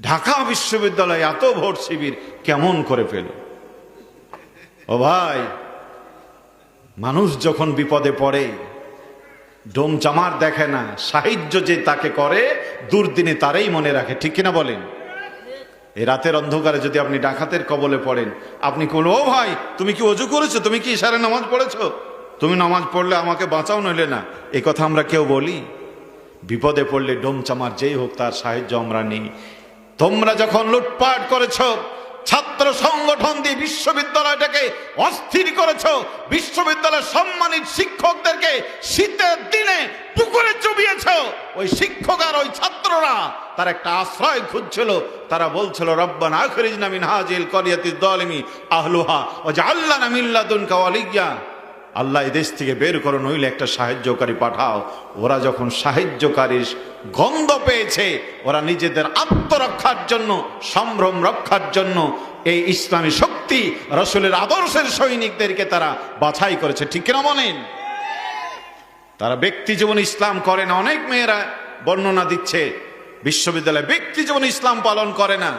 ঢাকা বিশ্ববিদ্যালয়ে এত ভোট শিবির কেমন করে পেল? ও ভাই, মানুষ যখন বিপদে পড়ে, ডোম চামার দেখে না সাহায্য যে তাকে করে, দুর্দিনে তারাই মনে রাখে, ঠিক কিনা বলেন? এই রাতের অন্ধকারে যদি আপনি ডাকাতের কবলে পড়েন, আপনি কোন ও ভাই, তুমি কি অজু করেছ? তুমি কি ইশারে নামাজ পড়েছো? তুমি নামাজ পড়লে আমাকে বাঁচাও নইলে না? এই কথা আমরা কেউ বলি? বিপদে পড়লে ডোম চামার যেই হোক তার সাহায্য আমরা নেই। তোমরা যখন লুটপাট করেছ, ছাত্র সংগঠন দিয়ে বিশ্ববিদ্যালয়টাকে অস্থির করেছ, বিশ্ববিদ্যালয়ের সম্মানিত শিক্ষকদেরকে শীতের দিনে পুকুরে চুবিয়েছ, ওই শিক্ষক আর ওই ছাত্ররা তার একটা আশ্রয় খুঁজছিল। তারা বলছিল, রব্বান আখরিজ নামিন হাজিল করিয়াতি দলিমি আহলুহা ও আল্লাহ নামিল্লাদুন কাওয়ালিয়া আল্লাহ এই দেশ থেকে বের করো, নইলে একটা সাহায্যকারী পাঠাও। ওরা যখন সাহায্যকারীর গন্ধ পেয়েছে, ওরা নিজেদের আত্মরক্ষার জন্য, সম্ভ্রম রক্ষার জন্য এই ইসলামী শক্তি, রসুলের আদর্শের সৈনিকদেরকে তারা বাছাই করেছে। ঠিক কিনা বলেন? তারা ব্যক্তি জীবন ইসলাম করে না, অনেক মেয়েরা বর্ণনা দিচ্ছে, বিশ্ববিদ্যালয়ে ব্যক্তি জীবন ইসলাম পালন করে না,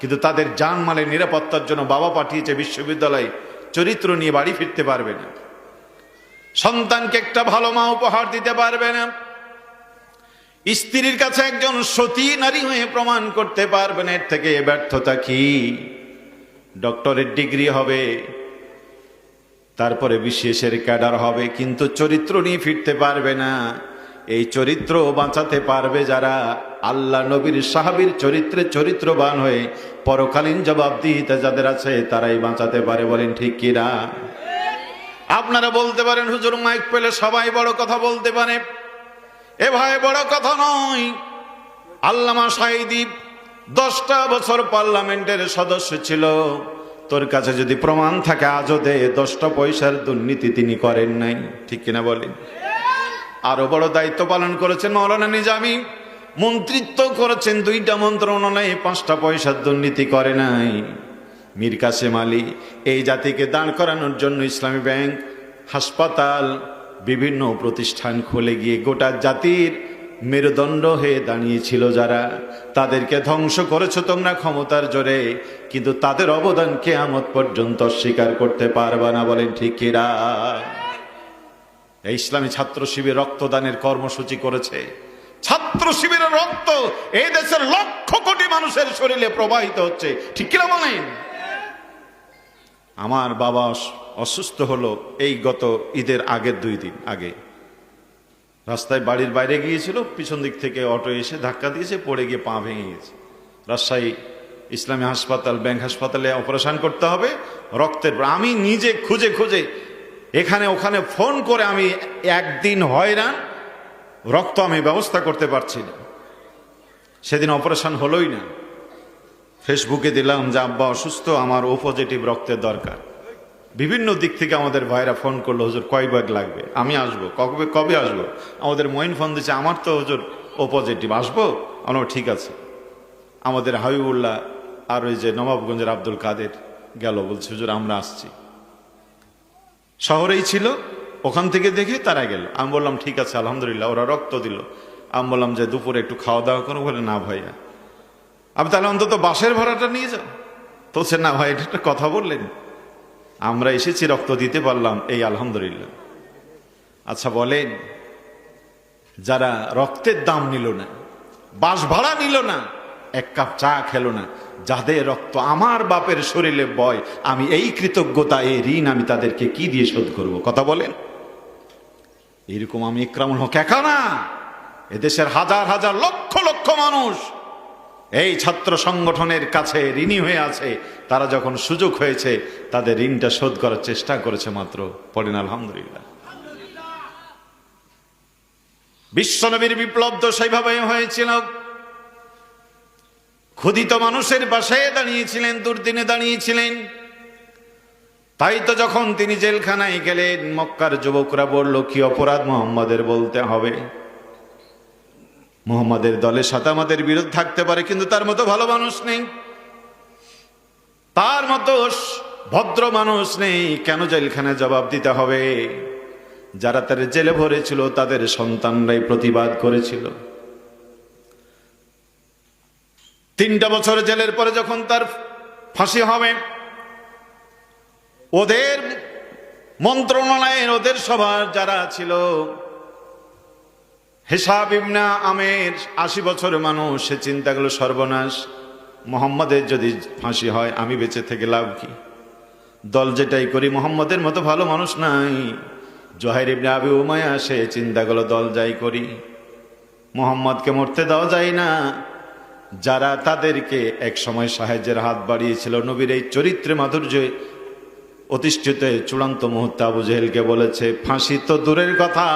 কিন্তু তাদের জানমালের নিরাপত্তার জন্য বাবা পাঠিয়েছে বিশ্ববিদ্যালয়ে, চরিত্র নিয়ে বাড়ি ফিরতে পারবে না। সন্তানকে একটা ভালো মা উপহার দিতে পারবে না। স্ত্রীর কাছে একজন সতী নারী হয়ে প্রমাণ করতে পারবে না, এর থেকে ব্যর্থতা কি? ডক্টরের ডিগ্রি হবে, তারপরে বিশেষের ক্যাডার হবে, কিন্তু চরিত্র নিয়ে ফিরতে পারবে না। এই চরিত্র বাঁচাতে পারবে যারা আল্লাহ নবীর সাহাবীর চরিত্রে চরিত্রবান হয়ে পরকালীন জবাবদিহিতে যাদের আছে তারাই বাঁচাতে পারে বলেন ঠিক কিনা আপনারা বলতে পারেন, হুজুর, মাইক পেলে সবাই বড় কথা বলতে পারে। এ ভাই, বড় কথা নয়। আল্লামা সাইদীপ দশটা বছর পার্লামেন্টের সদস্য ছিল। তোর কাছে যদি প্রমাণ থাকে, আজও দে, দশটা পয়সার দুর্নীতি তিনি করেন নাই। ঠিক কিনা বলেন? আরও বড় দায়িত্ব পালন করেছেন মৌলানা নিজামি। মন্ত্রিত্ব করেছেন দুইটা মন্ত্রণালয়ে পাঁচটা পয়সার দুর্নীতি করে নাই। মীর কাসেম আলী, এই জাতিকে দাঁড় করানোর জন্য ইসলামী ব্যাংক হাসপাতাল বিভিন্ন প্রতিষ্ঠান খুলে গিয়ে গোটা জাতির মেরুদণ্ড হয়ে দাঁড়িয়েছিল যারা। তাদেরকে ধ্বংস করেছ তোমরা ক্ষমতার জোরে, কিন্তু তাদের অবদান কেয়ামত পর্যন্ত স্বীকার করতে পারবা না বলেন ঠিক কিরা এই ইসলামী ছাত্র শিবির রক্তদানের কর্মসূচি করেছে। ছাত্র শিবিরের রক্ত এই দেশের লক্ষ কোটি মানুষের শরীরে প্রবাহিত হচ্ছে, ঠিক কিনা বলেন? আমার বাবা অসুস্থ হলো এই গত ঈদের আগের দুই দিন আগে। রাস্তায় বাড়ির বাইরে গিয়েছিল, পিছন দিক থেকে অটো এসে ধাক্কা দিয়েছে, পড়ে গিয়ে পা ভেঙে গেছে রাজশাহী ইসলামী হাসপাতাল, ব্যাংক হাসপাতালে অপারেশন করতে হবে, রক্তের আমি নিজে খুঁজে খুঁজে এখানে ওখানে ফোন করে আমি একদিন হয়রান, রক্ত আমি ব্যবস্থা করতে পারছি না। সেদিন অপারেশন হলোই না। ফেসবুকে দিলাম যে, আব্বা, অসুস্থ, আমার ও পজিটিভ রক্তের দরকার। বিভিন্ন দিক থেকে আমাদের ভাইরা ফোন করল, হুজুর, কয় ব্যাগ লাগবে? আমি আসব। কবে কবে আসব? আমাদের মইন ফোন দিচ্ছে আমার তো, হুজুর ও পজিটিভ আসব? আমরা ঠিক আছে। আমাদের হাবিবুল্লাহ আর ওই যে নবাবগঞ্জের আব্দুল কাদের গেল, বলছে, হুজুর, আমরা আসছি। শহরেই ছিল, ওখান থেকে দেখে তারা গেল। আমি বললাম, ঠিক আছে, আলহামদুলিল্লাহ। ওরা রক্ত দিল। আমি বললাম যে, দুপুরে একটু খাওয়া দাওয়া করো, বলে, না ভাইয়া। আমি তাহলে অন্তত বাসের ভাড়াটা নিয়ে যাও। তো সে না ভাই, এটা একটা কথা বললেন। আমরা এসেছি, রক্ত দিতে পারলাম, এই আলহামদুলিল্লাহ। আচ্ছা বলেন, যারা রক্তের দাম নিল না বাস ভাড়া নিল না, এক কাপ চা খেলো না, যাদের রক্ত আমার বাপের শরীরে বয়, আমি এই কৃতজ্ঞতা, এই ঋণ আমি তাদেরকে কি দিয়ে শোধ করব? কথা বলেন। এরকম আমি ইকরামুল হক একা না। এদেশের হাজার হাজার লক্ষ লক্ষ মানুষ এই ছাত্র সংগঠনের কাছে ঋণী হয়ে আছে। তারা যখন সুযোগ হয়েছে, তাদের ঋণটা শোধ করার চেষ্টা করেছে মাত্র। পড়েন, আলহামদুলিল্লাহ। বিশ্বনবীর বিপ্লব তো সেইভাবে হয়েছিল। ক্ষুদিত মানুষের পাশে দাঁড়িয়েছিলেন, দুর্দিনে দাঁড়িয়েছিলেন। তাই তো যখন তিনি জেলখানায় গেলেন, মক্কার যুবকরা বলল, কি অপরাধ মোহাম্মদের বলতে হবে? মোহাম্মদের দলের সাথে আমাদের বিরোধ থাকতে পারে, কিন্তু তার মতো ভালো মানুষ নেই। তার মতো ভদ্র মানুষ নেই, কেন জেলখানায় জবাব দিতে হবে? যারা তার জেলে ভরেছিল, তাদের সন্তানরাই প্রতিবাদ করেছিল। তিনটা বছর জেলের পরে যখন তার ফাঁসি হবে, ওদের মন্ত্রণালয়ের, ওদের সবার যারা ছিল হেসাব ইবনা আমের, আশি বছরের মানুষ, সে চিন্তা করল, সর্বনাশ। মোহাম্মদের যদি ফাঁসি হয়, আমি বেঁচে থেকে লাভ কি? দল যেটাই করি, মোহাম্মদের মতো ভালো মানুষ নাই। জহের ইবনে আবি উমায়া সে চিন্তা করল, দল যাই করি। মোহাম্মদকে মরতে দেওয়া যায় না। যারা তাদেরকে এক সময় সাহায্যের হাত বাড়িয়েছিল, নবীর এই চরিত্রে মাধুর্যে অতিষ্ঠিত চূড়ান্ত মুহূর্তে আবু জেহেলকে বলেছে, ফাঁসি তো দূরের কথা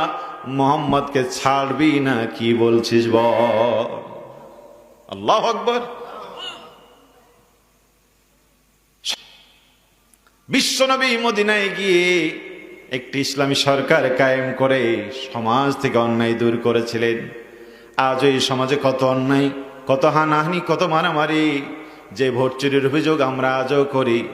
মোহাম্মদকে ছাড়বি না, কি বলছিস বল? আল্লাহ আকবর। বিশ্বনবী মদিনায় গিয়ে একটি ইসলামী সরকার কায়েম করে সমাজ থেকে অন্যায় দূর করেছিলেন। আজ এই সমাজে কত অন্যায়, কত হানাহানি, কত মারামারি, যে ভোট চুরির অভিযোগ আমরা আজও করি,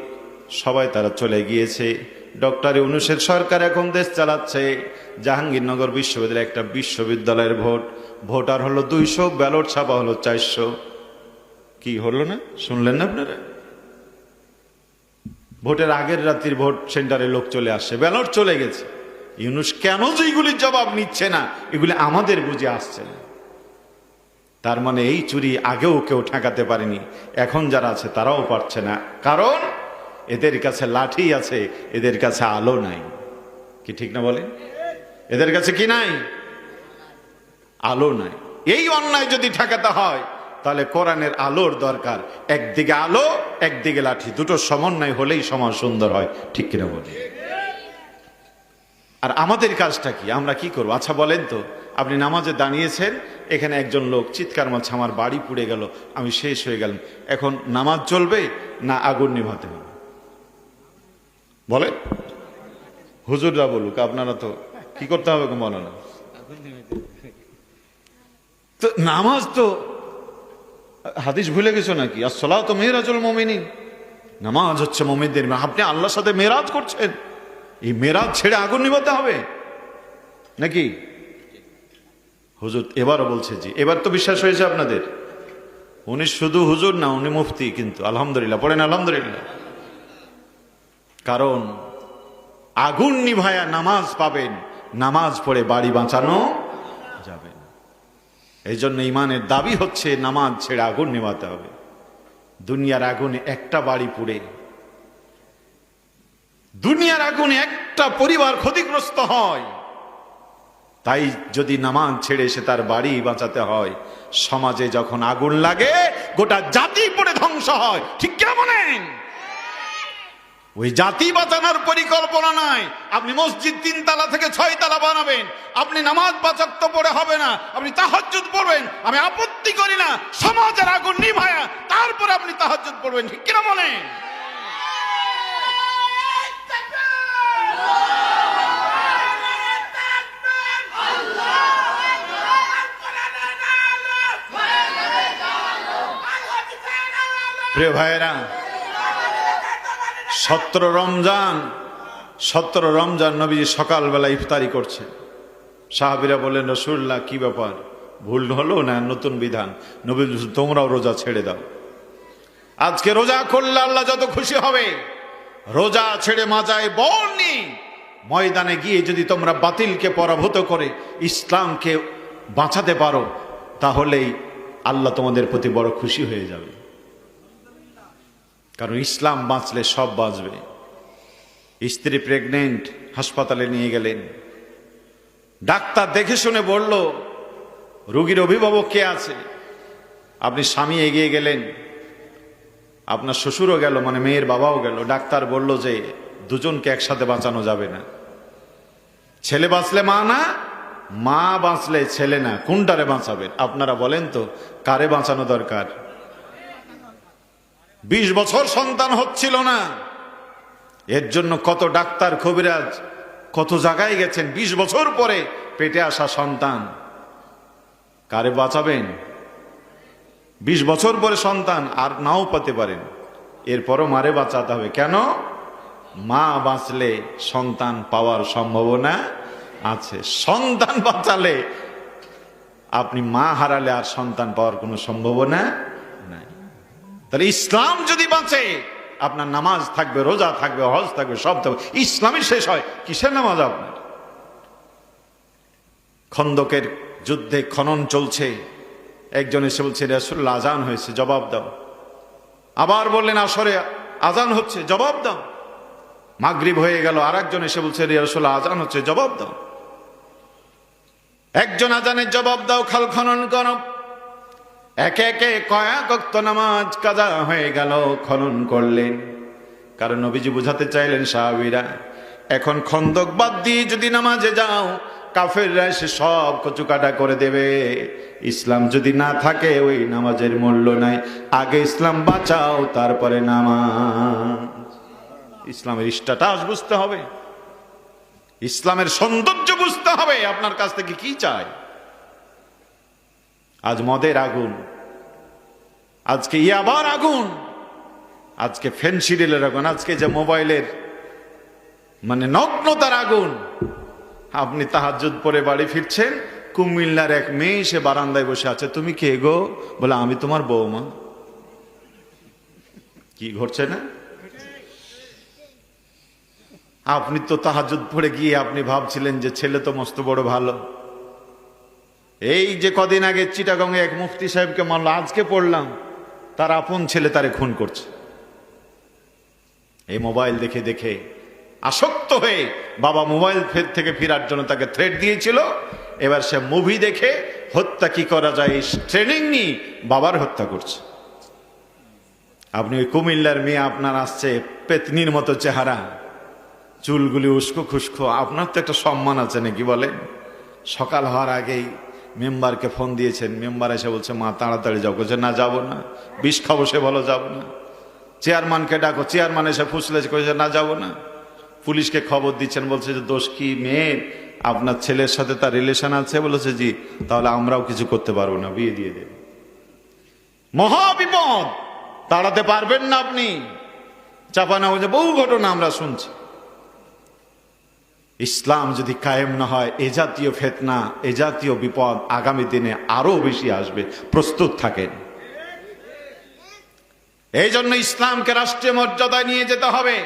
সবাই তারা চলে গিয়েছে। ডক্টর ইউনুসের সরকার এখন দেশ চালাচ্ছে। জাহাঙ্গীরনগর বিশ্ববিদ্যালয় একটা বিশ্ববিদ্যালয়ের ভোট। ভোটার হলো দুইশো, ব্যালট ছাপা হলো চারশো। কি হলো না? শুনলেন না আপনারা? ভোটের আগের রাত্রির ভোট সেন্টারে লোক চলে আসছে ব্যালট চলে গেছে। ইউনুস কেন যে এগুলির জবাব নিচ্ছে না? এগুলি আমাদের বুঝে আসছে না। তার মানে এই চুরি আগেও কেউ ঠেকাতে পারেনি। এখন যারা আছে তারাও পারছে না। কারণ এদের কাছে লাঠি আছে, এদের কাছে আলো নাই। কি ঠিক না বলে এদের কাছে কি নাই? আলো নাই। এই অন্যায় যদি ঠেকাতে হয়, তাহলে কোরআনের আলোর দরকার। একদিকে আলো, একদিকে লাঠি। দুটো সমন্বয় হলেই সমাজ সুন্দর হয়। ঠিক কিনা বলি আর আমাদের কাজটা কি? আমরা কি করব? আচ্ছা বলেন তো। আপনি নামাজে দাঁড়িয়েছেন, এখানে একজন লোক চিৎকার মারছে, আমার বাড়ি পুড়ে গেল, আমি শেষ হয়ে গেলাম। এখন নামাজ চলবে না আগুন নিভাতে হবে? বলে হুজুররা বলুক, আপনারা তো কি করতে হবে বলো না তো নামাজ তো, হাদিস ভুলে গেছো নাকি? আর আসলা তো মেয়েরাজুল মমিনী নামাজ হচ্ছে মমিনদের আপনি আল্লাহর সাথে মেরাজ করছেন। এই মেরাজ ছেড়ে আগুন নিভাতে হবে। নাকি? হুজুর এবারও বলছে জি। এবার তো বিশ্বাস হয়েছে আপনাদের। উনি শুধু হুজুর না, উনি মুফতি কিন্তু। আলহামদুলিল্লাহ, পড়েন আলহামদুলিল্লাহ। কারণ আগুন নিভায়া নামাজ পাবেন, নামাজ পড়ে বাড়ি বাঁচানো যাবে না। এই জন্য ইমানের দাবি হচ্ছে নামাজ ছেড়ে আগুন নিভাতে হবে। দুনিয়ার আগুনে একটা বাড়ি পুড়ে, দুনিয়ার আগুনে একটা পরিবার ক্ষতিগ্রস্ত হয়। তাই যদি নামাজ ছেড়ে সে তার বাড়ি বাঁচাতে হয়, সমাজে যখন আগুন লাগে, গোটা জাতি পড়ে ধ্বংস হয়। ঠিক কেমন ওই জাতি বাঁচানোর পরিকল্পনা নাই। আপনি মসজিদ তিন তালা থেকে ছয় তালা বানাবেন। আপনি নামাজ বাঁচাত্ত পড়ে হবে না। আপনি তাহাজ্জুদ পড়বেন। আমি আপত্তি করি না। সমাজের আগুন নিভায়া তারপরে আপনি তাহাজ্জুদ পড়বেন। ঠিক কিনা মনে প্রিয় ভাইয়েরা সতেরো রমজান, সত্র রমজান নবীজি সকালবেলা ইফতারি করছে। সাহাবিরা বললেন রসুল্লাহ কি ব্যাপার? ভুল হলো না? নতুন বিধান। নবী তোমরাও রোজা ছেড়ে দাও। আজকে রোজা করলে আল্লাহ যত খুশি হবে। রোজা ছেড়ে মাজায় বলনি ময়দানে গিয়ে যদি তোমরা বাতিলকে পরাভূত করে, ইসলামকে বাঁচাতে পারো, তাহলেই আল্লাহ তোমাদের প্রতি বড় খুশি হয়ে যাবে। কারণ ইসলাম বাঁচলে সব বাঁচবে। স্ত্রী প্রেগনেন্ট হাসপাতালে নিয়ে গেলেন। ডাক্তার দেখে শুনে বলল, রুগীর অভিভাবক কে আছে? আপনি স্বামী এগিয়ে গেলেন। আপনার শ্বশুরও গেল মানে মেয়ের বাবাও গেল। ডাক্তার বলল যে, দুজনকে একসাথে বাঁচানো যাবে না। ছেলে বাঁচলে মা না? মা বাঁচলে ছেলে না। কোনটারে বাঁচাবেন? আপনারা বলেন তো, কারে বাঁচানো দরকার? বিশ বছর সন্তান হচ্ছিল না। এর জন্য কত ডাক্তার, কবিরাজ, কত জায়গায় গেছেন বিশ বছর পরে পেটে আসা সন্তান। কারে বাঁচাবেন? বিশ বছর পরে সন্তান আর নাও পেতে পারেন। এরপরও মারে বাঁচাতে হবে। কেন? মা বাঁচলে সন্তান পাওয়ার সম্ভাবনা আছে। সন্তান বাঁচালে আপনি মা হারালে আর সন্তান পাওয়ার কোনো সম্ভাবনা তাহলে ইসলাম যদি বাঁচে, আপনার নামাজ থাকবে, রোজা থাকবে, হজ থাকবে, সব থাকবে, ইসলামই শেষ হয়, কিসের নামাজ আপনার? খন্দকের যুদ্ধে খনন চলছে, একজন এসে বলছে রসুল্লাহ আজান হয়েছে, জবাব দাও। আবার বললেন, আসরে আজান হচ্ছে, জবাব দাও। মাগরিব হয়ে গেল আর একজন এসে বলছে রসুল্লাহ আজান হচ্ছে, জবাব দাও। একজন আজানের জবাব দাও, খাল খনন করো। একে একে কয়েক অক্ত নামাজ কাজা হয়ে গেল, খনন করলেন। কারণ নবীজি বুঝাতে চাইলেন, সাহাবিরা, এখন খন্দক বাদ দিয়ে যদি নামাজে যাও, কাফেররা এসে সব কচুকাটা করে দেবে। ইসলাম যদি না থাকে, ওই নামাজের মূল্য নাই। আগে ইসলাম বাঁচাও, তারপরে নামাজ। ইসলামের স্ট্যাটাস বুঝতে হবে। ইসলামের সৌন্দর্য বুঝতে হবে। আপনার কাছ থেকে কি চায় আজ মদের আগুন। আজকে ইয়াবার আগুন। আজকে ফেন্সিডিলের আগুন। আজকে যে মোবাইলের মানে নগ্নতার আগুন। আপনি তাহাজুদ পরে বাড়ি ফিরছেন, কুমিল্লার এক মেয়ে সে বারান্দায় বসে আছে, তুমি কে গো? বলে, আমি তোমার বৌমা কি ঘটছে না? আপনি তো তাহাজুদ পড়ে গিয়ে আপনি ভাবছিলেন যে ছেলে তো মস্ত বড় ভালো। এই যে কদিন আগে চিটাগংয়ে এক মুফতি সাহেবকে মারল, আজকে পড়লাম, তার আপন ছেলে তারে খুন করছে। এই মোবাইল দেখে দেখে আসক্ত হয়ে বাবা মোবাইল ফের থেকে ফেরার জন্য তাকে থ্রেট দিয়েছিল। এবার সে মুভি দেখে হত্যা কি করা যায় ট্রেনিং নিয়ে বাবার হত্যা করছে। আপনি ওই কুমিল্লার মেয়ে, আপনার আসছে পেতনির মতো চেহারা, চুলগুলি উস্কো খুস্কো, আপনার তো একটা সম্মান আছে নাকি বলে সকাল হওয়ার আগেই মেম্বারকে ফোন দিয়েছেন, মেম্বার এসে বলছে, মা, তাড়াতাড়ি যাও। বলছে, না, যাব না। বিষ খাব সে বলো, যাব না। চেয়ারম্যানকে ডাকো, চেয়ারম্যান এসে ফুসলে কয়েছে না, যাব না। পুলিশকে খবর দিচ্ছেন, বলছে যে, দোষ কি মেয়ের? আপনার ছেলের সাথে তার রিলেশন আছে? বলেছে, জি, তাহলে আমরাও কিছু করতে পারব না, বিয়ে দিয়ে দেব। মহা বিপদ তাড়াতে পারবেন না আপনি। চাপানা হয়েছে বহু ঘটনা আমরা শুনছি। ইসলাম যদি কায়েম না হয়, এ জাতীয় ফেতনা, এ জাতীয় বিপদ আগামী দিনে আরও বেশি আসবে। প্রস্তুত থাকেন। এই জন্য ইসলামকে রাষ্ট্রীয় মর্যাদায় নিয়ে যেতে হবে।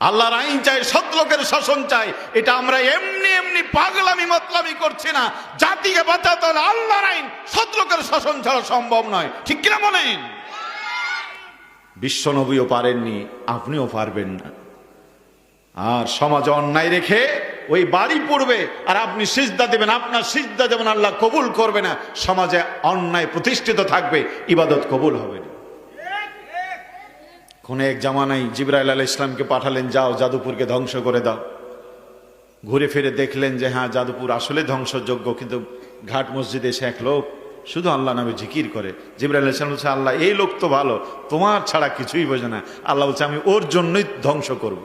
আল্লাহর আইন চাই সৎলোকের শাসন চাই। এটা আমরা এমনি এমনি পাগলামি, মতলামি করছি না। জাতিকে বাঁচাতে হলে আল্লাহর আইন সৎলোকের শাসন ছাড়া সম্ভব নয়। ঠিক কিনা বলেন? বিশ্বনবীও পারেননি, আপনিও পারবেন না। আর সমাজে অন্যায় রেখে ওই বাড়ি পড়বে, আর আপনি সিজদা দেবেন, আপনার সিজদা যেমন আল্লাহ কবুল করবে না, সমাজে অন্যায় প্রতিষ্ঠিত থাকবে, ইবাদত কবুল হবে না। কোন এক জামানাই জিব্রাইল আল ইসলামকে পাঠালেন, যাও যাদুপুরকে ধ্বংস করে দাও। ঘুরে ফিরে দেখলেন যে হ্যাঁ যাদুপুর আসলে ধ্বংসযোগ্য, কিন্তু ঘাট মসজিদে এসে এক লোক শুধু আল্লাহ নামে জিকির করে। জিব্রাইল ইসলাম বলছে, আল্লাহ, এই লোক তো ভালো, তোমার ছাড়া কিছুই বোঝে না। আল্লাহ বলছে, আমি ওর জন্যই ধ্বংস করব।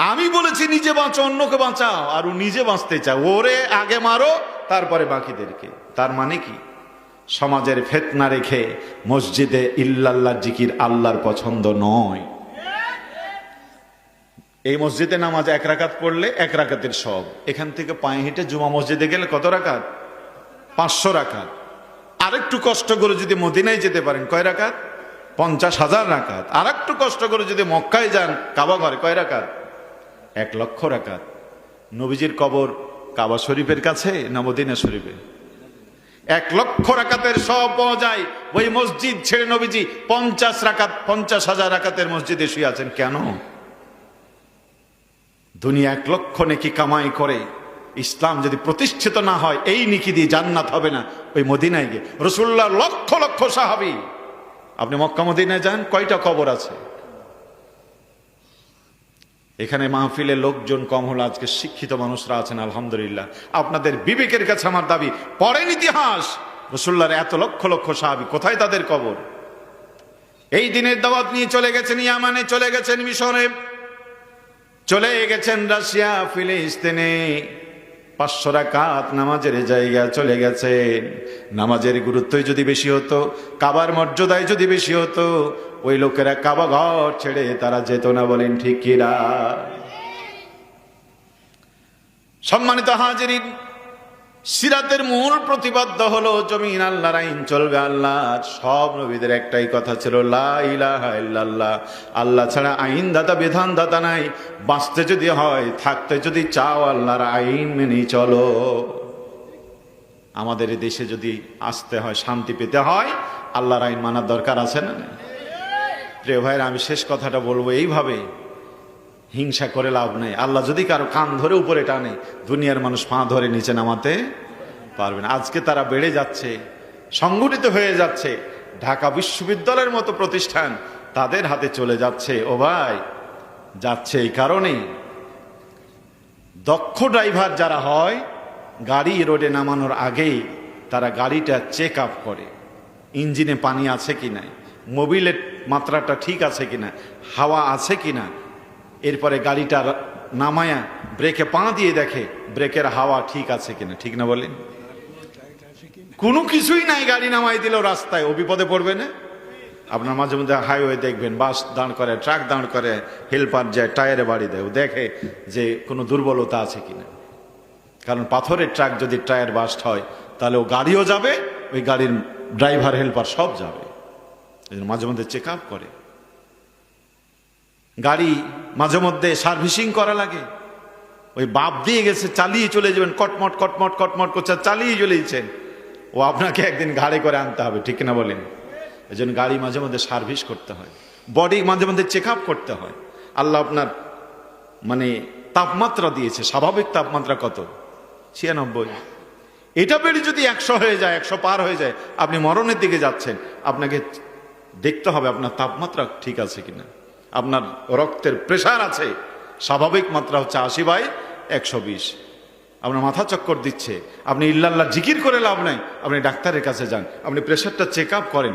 আমি বলেছি, নিজে বাঁচো, অন্যকে বাঁচাও। আর ও নিজে বাঁচতে চায়। ওরে আগে মারো, তারপরে বাকিদেরকে। তার মানে কি? সমাজের ফেতনা রেখে মসজিদে ইল্লাল্লাহ জিকির আল্লাহর পছন্দ নয়। এই মসজিদে নামাজ এক রাকাত পড়লে এক রাকাতের সব এখান থেকে পায়ে হেঁটে জুমা মসজিদে গেলে কত রাকাত? পাঁচশো রাকাত। আরেকটু কষ্ট করে যদি মদিনায় যেতে পারেন, কয় রাকাত? পঞ্চাশ হাজার রাকাত। আর একটু কষ্ট করে যদি মক্কায় যান, কাবা ঘরে কয় রাকাত? এক লক্ষ রাকাত। নবীজির কবর কাবা শরীফের কাছে না মদিনা শরীফে? এক লক্ষ রাকাতের সব পাওয়া যায়। ওই মসজিদ ছেড়ে নবীজি পঞ্চাশ রাকাত, পঞ্চাশ হাজার রাকাতের মসজিদে শুয়ে আছেন কেন? দুনিয়া এক লক্ষ নেকি কামাই করে। ইসলাম যদি প্রতিষ্ঠিত না হয়, এই নিকি দিয়ে জান্নাত হবে না। ওই মদিনায় গিয়ে। রসুল্লাহ লক্ষ লক্ষ সাহাবি। আপনি মক্কা মদিনায় যান, কয়টা কবর আছে? এখানে মাহফিলে লোকজন কম হলো, আজকে শিক্ষিত মানুষরা আছেন, আলহামদুলিল্লাহ। আপনাদের বিবেকের কাছে আমার দাবি, পড়েন ইতিহাস। রসুল্লার এত লক্ষ লক্ষ সাহাবি, কোথায় তাদের কবর? এই দিনের দাওয়াত নিয়ে চলে গেছেন ইয়ামানে, চলে গেছেন মিশরে। চলে গেছেন রাশিয়া, ফিলিস্তিনে। পাঁচশো রাকাত নামাজের জায়গা চলে গেছে। নামাজের গুরুত্বই যদি বেশি হতো, কাবার মর্যাদায় যদি বেশি হতো ওই লোকেরা কাবা ঘর ছেড়ে তারা যেত না বলেন, ঠিক কিরা সম্মানিত হাজিরিন, সিরাতের মূল প্রতিপাদ্য হলো, জমিন আল্লাহর আইন চলবে আল্লাহ। সব নবীদের একটাই কথা ছিল, লা ইলাহা ইল্লাল্লাহ। আল্লাহ ছাড়া আইন দাতা বিধান দাতা নাই। বাঁচতে যদি হয়, থাকতে যদি চাও, আল্লাহর আইন মেনেই চলো। আমাদের দেশে যদি আসতে হয়, শান্তি পেতে হয়, আল্লাহর আইন মানার দরকার আছে না প্রিয় ভাইয়ের আমি শেষ কথাটা বলব এইভাবে। হিংসা করে লাভ নেই। আল্লাহ যদি কারও কান ধরে উপরে টানে, দুনিয়ার মানুষ পা ধরে নিচে নামাতে পারবে না। আজকে তারা বেড়ে যাচ্ছে, সংগঠিত হয়ে যাচ্ছে। ঢাকা বিশ্ববিদ্যালয়ের মতো প্রতিষ্ঠান তাদের হাতে চলে যাচ্ছে। ও ভাই, যাচ্ছে এই কারণেই। দক্ষ ড্রাইভার যারা হয়, গাড়ি রোডে নামানোর আগেই তারা গাড়িটা চেক আপ করে। ইঞ্জিনে পানি আছে কি নাই? মোবিলের মাত্রাটা ঠিক আছে কিনা, হাওয়া আছে কিনা, এরপরে গাড়িটা নামায়া ব্রেকে পা দিয়ে দেখে ব্রেকের হাওয়া ঠিক আছে কিনা, ঠিক না বলেন? কোনো কিছুই নাই, গাড়ি নামাই দিল রাস্তায়, ও বিপদে পড়বে না? আপনার মাঝে মধ্যে হাইওয়ে দেখবেন, বাস দাঁড় করে, ট্রাক দাঁড় করে, হেল্পার যায়, টায়ারে বাড়ি দেয়, ও দেখে যে কোনো দুর্বলতা আছে কিনা। কারণ পাথরের ট্রাক যদি টায়ার বাস্ট হয়, তাহলে ও গাড়িও যাবে, ওই গাড়ির ড্রাইভার, হেল্পার সব যাবে। মাঝে মধ্যে চেক আপ করে। গাড়ি মাঝে মধ্যে সার্ভিসিং করা লাগে। ওই বাপ দিয়ে গেছে, চালিয়ে চলে যাবেন, কটমট কটমট কটমট করছে চালিয়ে চলেছেন ও আপনাকে একদিন ঘাড়ে করে আনতে হবে, ঠিক না বলেন? এই জন্য গাড়ি মাঝে মধ্যে সার্ভিস করতে হয়। বডি মাঝে মধ্যে চেক করতে হয়। আল্লাহ আপনার মানে তাপমাত্রা দিয়েছে, স্বাভাবিক তাপমাত্রা কত? ছিয়ানব্বই। এটা বেড়ে যদি একশো হয়ে যায়, একশো পার হয়ে যায়, আপনি মরণের দিকে যাচ্ছেন, আপনাকে দেখতে হবে আপনার তাপমাত্রা ঠিক আছে কিনা। আপনার রক্তের প্রেশার আছে, স্বাভাবিক মাত্রা হচ্ছে আশি বাই একশো বিশ। আপনার মাথা চক্কর দিচ্ছে, আপনি ইল্লাল্লাহ জিকির করে লাভ নাই, আপনি ডাক্তারের কাছে যান, আপনি প্রেশারটা চেক আপ করেন।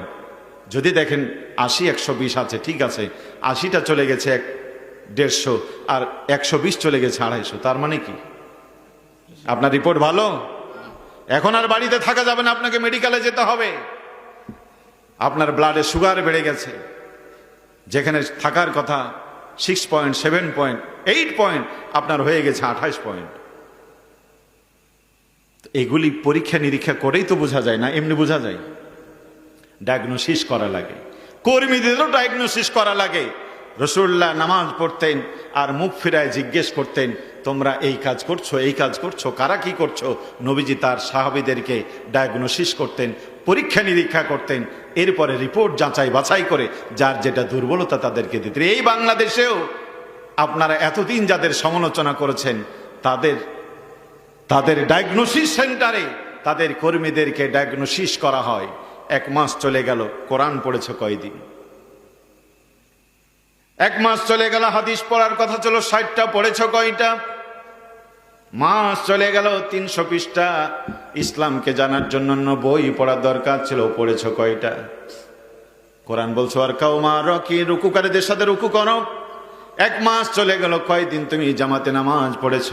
যদি দেখেন আশি, একশো বিশ আছে, ঠিক আছে, আশিটা চলে গেছে এক দেড়শো আর একশো বিশ চলে গেছে আড়াইশো, তার মানে কি? আপনার রিপোর্ট ভালো? এখন আর বাড়িতে থাকা যাবে না, আপনাকে মেডিকেলে যেতে হবে। আপনার ব্লাডে সুগার বেড়ে গেছে। যেখানে থাকার কথা six point seven point eight point আপনার হয়ে গেছে আঠাইশ পয়েন্ট এগুলি পরীক্ষা নিরীক্ষা করেই তো বোঝা যায় না, এমনি বোঝা যায়। ডায়াগনোসিস করা লাগে। কর্মীদেরও ডায়াগনোসিস করা লাগে। রসুল্লাহ নামাজ পড়তেন আর মুখ ফিরায় জিজ্ঞেস করতেন, তোমরা এই কাজ করছ, এই কাজ করছ, কারা কি করছ? নবীজি তার সাহাবিদেরকে ডায়াগনোসিস করতেন। পরীক্ষা নিরীক্ষা করতেন, এরপরে রিপোর্ট যাচাই বাছাই করে যার যেটা দুর্বলতা তাদেরকে দিতেন। এই বাংলাদেশেও আপনারা এতদিন যাদের সমালোচনা করেছেন, তাদের তাদের ডায়াগনোসিস সেন্টারে তাদের কর্মীদেরকে ডায়াগনোসিস করা হয়। এক মাস চলে গেল, কোরআন পড়েছ কয়দিন? এক মাস চলে গেল, হাদিস পড়ার কথা ছিল ষাটটা, পড়েছ কয়টা? মাস চলে গেল, তিনশো পৃষ্ঠা। ইসলামকে জানার জন্য বই পড়ার দরকার ছিল, পড়েছ কয়টা? কোরআন বলছো, আর কাউ মা রকি রুকুকারীদের সাথে রুকু করো। এক মাস চলে গেল, কয়দিন তুমি জামাতে নামাজ পড়েছ?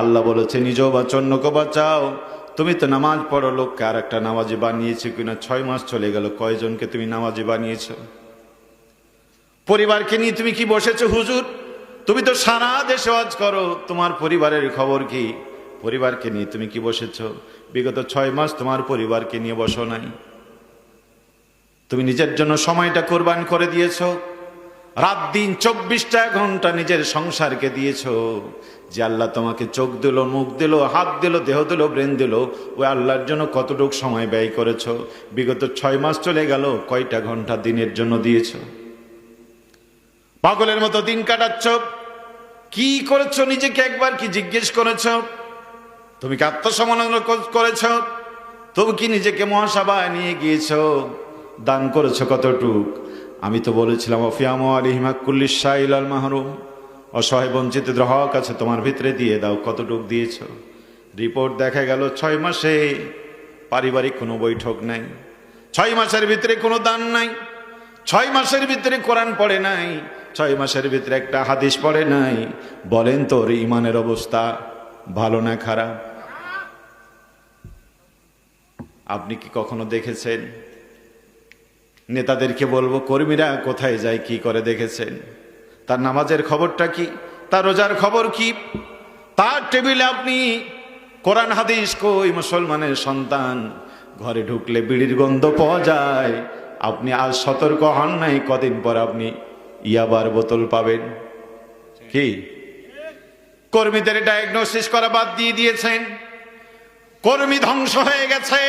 আল্লাহ বলেছে, নিজ বাচন্যকে বাঁচাও। তুমি তো নামাজ পড়ো, লোককে আর একটা নামাজি বানিয়েছে কিনা, ছয় মাস চলে গেল, কয়জনকে তুমি নামাজি বানিয়েছ? পরিবারকে নিয়ে তুমি কি বসেছো, হুজুর? তুমি তো সারা দেশে ওয়াজ করো, তোমার পরিবারের খবর কি? পরিবারকে নিয়ে তুমি কি বসেছ? বিগত ছয় মাস তোমার পরিবারকে নিয়ে বসো নাই। তুমি নিজের জন্য সময়টা কোরবান করে দিয়েছ। রাত দিন চব্বিশটা ঘণ্টা নিজের সংসারকে দিয়েছ। যে আল্লাহ তোমাকে চোখ দিল, মুখ দিল, হাত দিল, দেহ দিল, ব্রেন দিল ওই আল্লাহর জন্য কতটুক সময় ব্যয় করেছ? বিগত ছয় মাস চলে গেল, কয়টা ঘণ্টা দিনের জন্য দিয়েছ? পাগলের মতো দিন কাটাচ্ছ। কি করেছ নিজেকে একবার কি জিজ্ঞেস করেছ? তুমি কি আত্মসমালোচনা করেছ? তবু কি নিজেকে মহাসভায় নিয়ে গিয়েছ? দান করেছ কতটুক? আমি তো বলেছিলাম অফিয়াম আলিহিমাকুল্লি শাইল আল মাহরুম। অসহায় বঞ্চিত হক আছে তোমার ভিতরে দিয়ে দাও, কতটুক দিয়েছ? রিপোর্ট দেখা গেল ছয় মাসে। পারিবারিক কোনো বৈঠক নাই। ছয় মাসের ভিতরে কোনো দান নাই। ছয় মাসের ভিতরে কোরআন পড়ে নাই। ছয় মাসের ভিতরে একটা হাদিস পড়ে নাই। বলেন তোর ইমানের অবস্থা ভালো না খারাপ? আপনি কি কখনো দেখেছেন? নেতাদেরকে বলব, কর্মীরা কোথায় যায়, কি করে দেখেছেন? তার নামাজের খবরটা কি? তার রোজার খবর কি? তার টেবিলে আপনি কোরআন, হাদিস কই? মুসলমানের সন্তান, ঘরে ঢুকলে বিড়ির গন্ধ পাওয়া যায়। আপনি আজ সতর্ক হন নাই, কদিন পর আপনি ইয়াবার বোতল পাবেন। কি? কর্মীদের ডায়াগনোসিস করা বাদ দিয়ে দিয়েছেন। কর্মী ধ্বংস হয়ে গেছে।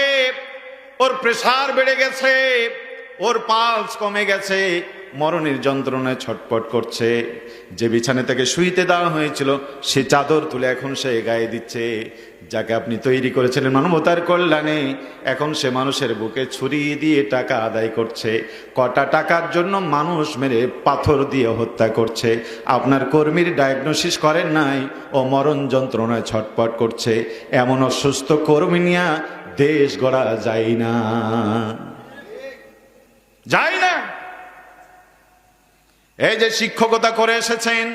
ওর প্রেসার বেড়ে গেছে। ওর পালস কমে গেছে। মরণের যন্ত্রণায় ছটপট করছে। যে বিছানে তাকে শুইতে দেওয়া হয়েছিল, সে চাদর তুলে এখন সে গায়ে দিচ্ছে। যাকে আপনি তৈরি করেছিলেন মানবতার কল্যাণে এখন সে মানুষের বুকে ছুরি দিয়ে টাকা আদায় করছে। কটা টাকার জন্য মানুষ মেরে পাথর দিয়ে হত্যা করছে। আপনার কর্মীর ডায়াগনোসিস করেন নাই, ও মরণ যন্ত্রণায় ছটপট করছে। এমন অসুস্থ কর্মী নিয়ে দেশ গড়া যায় না। যায় না। এই যে শিক্ষকতা করে এসেছেন,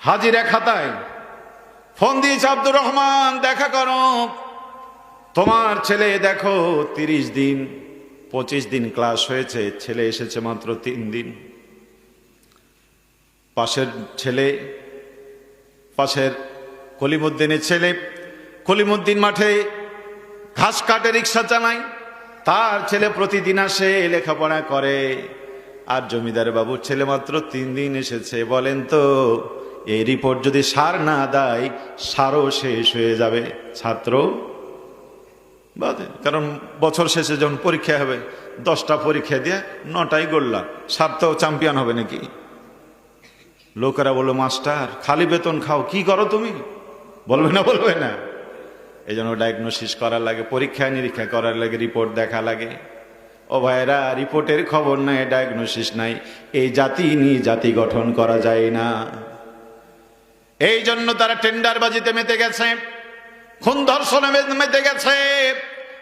হাজিরা খাতায়, ফোন দিয়েছে আব্দুর রহমান, দেখা করো। তোমার ছেলে দেখো, তিরিশ দিন, পঁচিশ দিন ক্লাস হয়েছে, ছেলে এসেছে মাত্র তিন দিন। পাশের ছেলে, পাশের কলিমুদ্দিনের ছেলে, কলিমুদ্দিন মাঠে ঘাস কাটে রিক্সা চালায়। তার ছেলে প্রতিদিন আসে, লেখাপড়া করে। আর জমিদার বাবুর ছেলে মাত্র তিন দিন এসেছে। বলেন তো, এই রিপোর্ট যদি সার না দেয়, সারও শেষ হয়ে যাবে। ছাত্র, বাদে, কারণ বছর শেষে যখন পরীক্ষা হবে, দশটা পরীক্ষা দিয়ে নটাই সার তো চ্যাম্পিয়ন হবে নাকি? লোকেরা বলল, মাস্টার, খালি বেতন খাও, কি করো তুমি? বলবে না বলবে না। এই জন্য ডায়াগনোসিস করার লাগে, পরীক্ষা নিরীক্ষা করার লাগে রিপোর্ট দেখা লাগে। ও ভাইরা রিপোর্টের খবর নাই ডায়াগনোসিস নাই। এই জাতি নিয়ে জাতি গঠন করা যায় না। এই জন্য তারা টেন্ডারবাজিতে মেতে গেছে। খুন ধর্ষণে মেতে গেছে।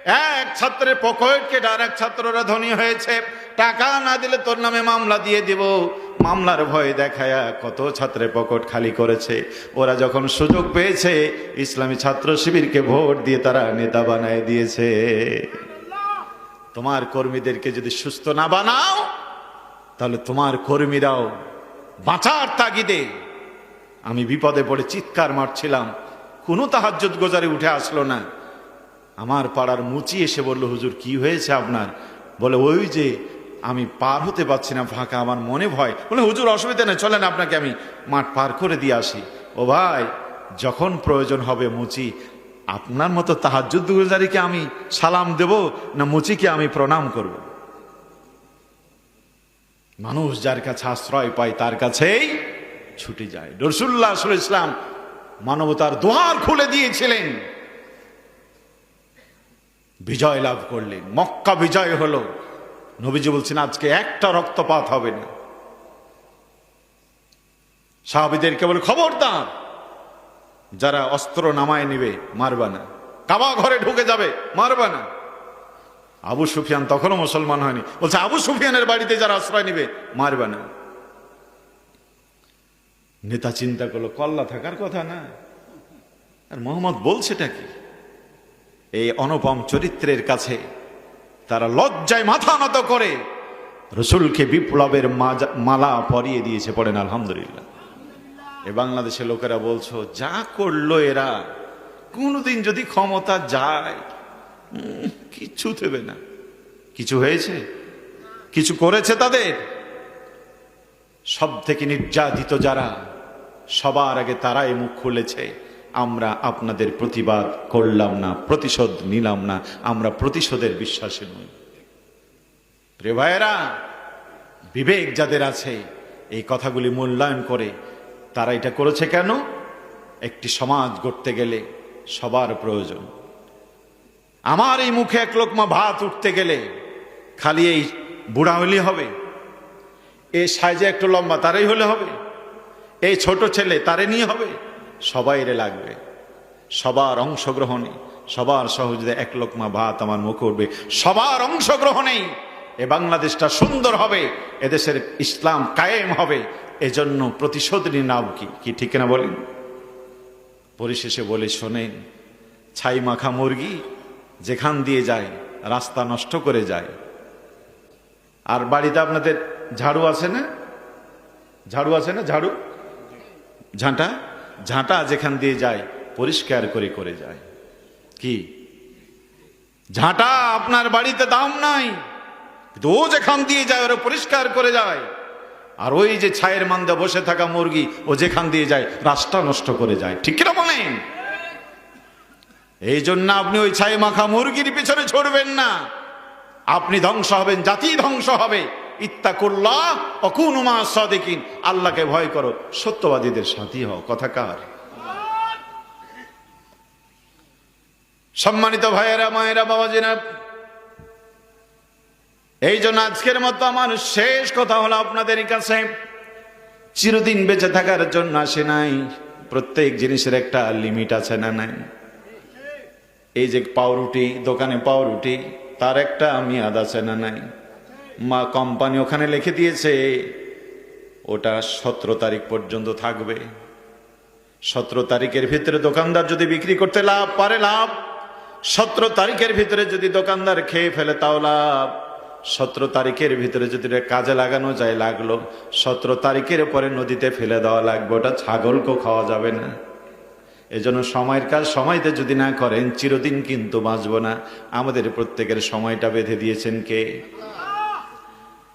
এক ছাত্রের পকেট কেটে এক ছাত্ররা ধনী হয়েছে। টাকা না দিলে তোর নামে মামলা দিয়ে দিব। মামলার ভয় দেখায়া কত ছাত্রের পকেট খালি করেছে। ওরা যখন সুযোগ পেয়েছে, ইসলামী ছাত্র শিবিরকে ভোট দিয়ে তারা নেতা বানায় দিয়েছে। তোমার কর্মীদেরকে যদি সুস্থ না বানাও, তাহলে তোমার কর্মীরাও বাঁচার তাগিদে। আমি বিপদে পড়ে চিৎকার মারছিলাম। কোনো তাহাজ্জুদ গোজারে উঠে আসলো না। আমার পাড়ার মুচি এসে বলল, হুজুর, কি হয়েছে আপনার? বলে, ওই যে আমি পার হতে পারছি না, ফাঁকা আমার মনে ভয়। বলে, হুজুর, অসুবিধা নেই, চলেন আপনাকে আমি মাঠ পার করে দিয়ে আসি। ও ভাই, যখন প্রয়োজন হবে মুচি, আপনার মতো তাহাজ্জুদ গুজারিকে আমি সালাম দেব না মুচিকে আমি প্রণাম করব? মানুষ যার কাছে আশ্রয় পায়, তার কাছেই ছুটে যায়। রসুল্লাহ ইসলাম মানবতার দোয়ার খুলে দিয়েছিলেন। বিজয় লাভ করলেন মক্কা বিজয় হলো। নবীজি বলছেন, আজকে একটা রক্তপাত হবে না। সাহাবিদেরকে বলে খবরদার। যারা অস্ত্র নামায় নিবে, মারবা না। কাবা ঘরে ঢুকে যাবে, মারবা না। আবু সুফিয়ান তখনও মুসলমান হয়নি। বলছে, আবু সুফিয়ানের বাড়িতে যারা আশ্রয় নিবে, মারবা না। নেতা চিন্তা করল, কল্লা থাকার কথা না। আর মোহাম্মদ বলছেটা কি? এই অনুপম চরিত্রের কাছে তারা লজ্জায় মাথা নত করে রসুলকে বিপ্লবের মালা পরিয়ে দিয়েছে পড়েন, আলহামদুলিল্লাহ। এ বাংলাদেশের লোকেরা বলছো, যা করল এরা, কোনোদিন যদি ক্ষমতা যায় কিচ্ছু দেবে না। কিছু হয়েছে? কিছু করেছে তাদের? সব থেকে নির্যাতিত যারা, সবার আগে তারাই মুখ খুলেছে। আমরা আপনাদের প্রতিবাদ করলাম না, প্রতিশোধ নিলাম না, আমরা প্রতিশোধের বিশ্বাসী নই। প্রিয় ভাইয়েরা, বিবেক যাদের আছে, এই কথাগুলি মূল্যায়ন করে তারা এটা করেছে কেন? একটি সমাজ গড়তে গেলে সবার প্রয়োজন। আমার এই মুখে এক লোকমা ভাত উঠতে গেলে খালি এই বুড়া হলেই হবে এই সাইজে একটু লম্বা তারাই হলে হবে এই ছোট ছেলে তারে নিয়ে হবে সবাইরে লাগবে। সবার অংশগ্রহণে, সবার সহযোগিতা এক লোকমা ভাত আমার মুখে উঠবে। সবার অংশগ্রহণেই এ বাংলাদেশটা সুন্দর হবে, এদেশের ইসলাম কায়েম হবে, এজন্য প্রতিশোধ নিয়ে নাও কি? কি ঠিক না বলেন? পরিশেষে বলে শোনেন, ছাই মাখা মুরগি যেখান দিয়ে যায়, রাস্তা নষ্ট করে যায়। আর বাড়িতে আপনাদের ঝাড়ু আছে না? ঝাড়ু আছে না? ঝাড়ু? ঝাঁটা? ঝাঁটা যেখান দিয়ে যায়, পরিষ্কার করে করে যায়। কি? ঝাঁটা আপনার বাড়িতে দাম নাই, কিন্তু ও যেখান দিয়ে যায়, ওরা পরিষ্কার করে যায়। আর ওই যে ছায়ের মান্দা বসে থাকা মুরগি, ও যেখান দিয়ে যায়, রাস্তা নষ্ট করে যায়। ঠিক কিনা বলেন? এই জন্য আপনি ওই ছাই মাখা মুরগির পিছনে ছড়বেন না। আপনি ধ্বংস হবেন, জাতি ধ্বংস হবে। ইত্তাকুল্লাহ অকুনুমা সদেকিন। আল্লাহকে ভয় করো, সত্যবাদীদের সাথী হও। কথাকার সম্মানিত ভাইয়েরা, মায়েরা বাবা বাবাজিরা, এই জন্য আজকের মতো আমার শেষ কথা হলো আপনাদের কাছে। চিরদিন বেঁচে থাকার জন্য আসে নাই। প্রত্যেক জিনিসের একটা লিমিট আছে না নাই? এই যে পাউরুটি, দোকানে পাউরুটি, তার একটা মেয়াদ আছে না নাই? মা কোম্পানি ওখানে লিখে দিয়েছে, ওটা সতেরো তারিখ পর্যন্ত থাকবে। সতেরো তারিখের ভিতরে দোকানদার যদি বিক্রি করতে লাভ পারে, লাভ। সতেরো তারিখের ভিতরে যদি দোকানদার খেয়ে ফেলে, তাও লাভ। সতেরো তারিখের ভিতরে যদি কাজে লাগানো যায়, লাগল। সতেরো তারিখের পরে নদীতে ফেলে দেওয়া লাগবে, ওটা ছাগলকেও খাওয়া যাবে না। এজন্য সময়ের কাজ সময়তে যদি না করেন, চিরদিন কিন্তু বাঁচব না। আমাদের প্রত্যেকের সময়টা বেঁধে দিয়েছেন কে?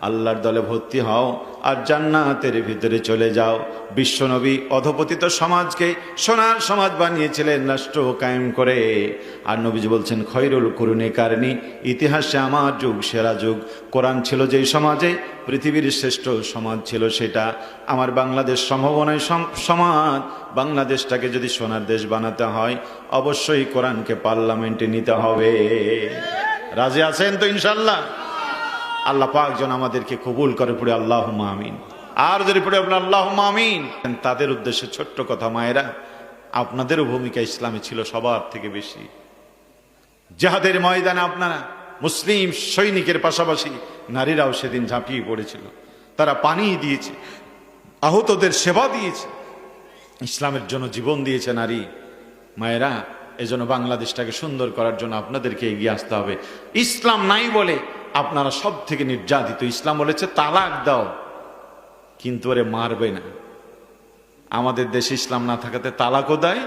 আল্লাহর দলে ভর্তি হও আর জান্নাতের ভিতরে চলে যাও। বিশ্বনবী অধপতিত সমাজকে সোনার সমাজ বানিয়েছিলেন, রাষ্ট্র কায়েম করে। আর নবীজি বলছেন, খৈরুল করুণে কারণী, ইতিহাসে আমার যুগ, সেরা যুগ। কোরআন ছিল যেই সমাজে, পৃথিবীর শ্রেষ্ঠ সমাজ ছিল সেটা। আমার বাংলাদেশ সম্ভাবনায় সম- সমাজ। বাংলাদেশটাকে যদি সোনার দেশ বানাতে হয়, অবশ্যই কোরআনকে পার্লামেন্টে নিতে হবে। রাজি আছেন তো ইনশাল্লাহ আল্লাহ পাক যেন আমাদেরকে কবুল করে পড়ে আল্লাহ মামিন আর যদি পড়ে আপনার আল্লাহ মামিন তাদের উদ্দেশ্যে ছোট্ট কথা মায়েরা আপনাদেরও ভূমিকা ইসলামে ছিল সবার থেকে বেশি। যাহাদের ময়দানে আপনারা মুসলিম সৈনিকের পাশাপাশি নারীরাও সেদিন ঝাঁপিয়ে পড়েছিল। তারা পানি দিয়েছে, আহতদের সেবা দিয়েছে। ইসলামের জন্য জীবন দিয়েছে নারী। মায়েরা, এজন্য বাংলাদেশটাকে সুন্দর করার জন্য আপনাদেরকে এগিয়ে আসতে হবে। ইসলাম নাই বলে আপনারা সব থেকে নির্যাতিত। ইসলাম বলেছে, তালাক দাও, কিন্তু ওরে মারবে না। আমাদের দেশে ইসলাম না থাকাতে তালাকও দেয়,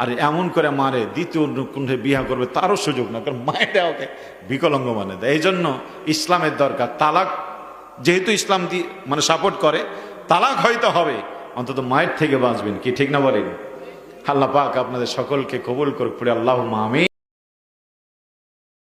আর এমন করে মারে, দ্বিতীয় কুণ্ঠে বিয়া করবে, তারও সুযোগ না, কারণ মায়েরা ওকে বিকলঙ্গ মানে দেয়। এই জন্য ইসলামের দরকার। তালাক, যেহেতু ইসলাম দিয়ে মানে সাপোর্ট করে, তালাক হয়তো হবে, অন্তত মায়ের থেকে বাঁচবেন, কি ঠিক না বলেন? আল্লাহ পাক আপনাদের সকলকে কবুল করুক, পড়ে আল্লাহ মামি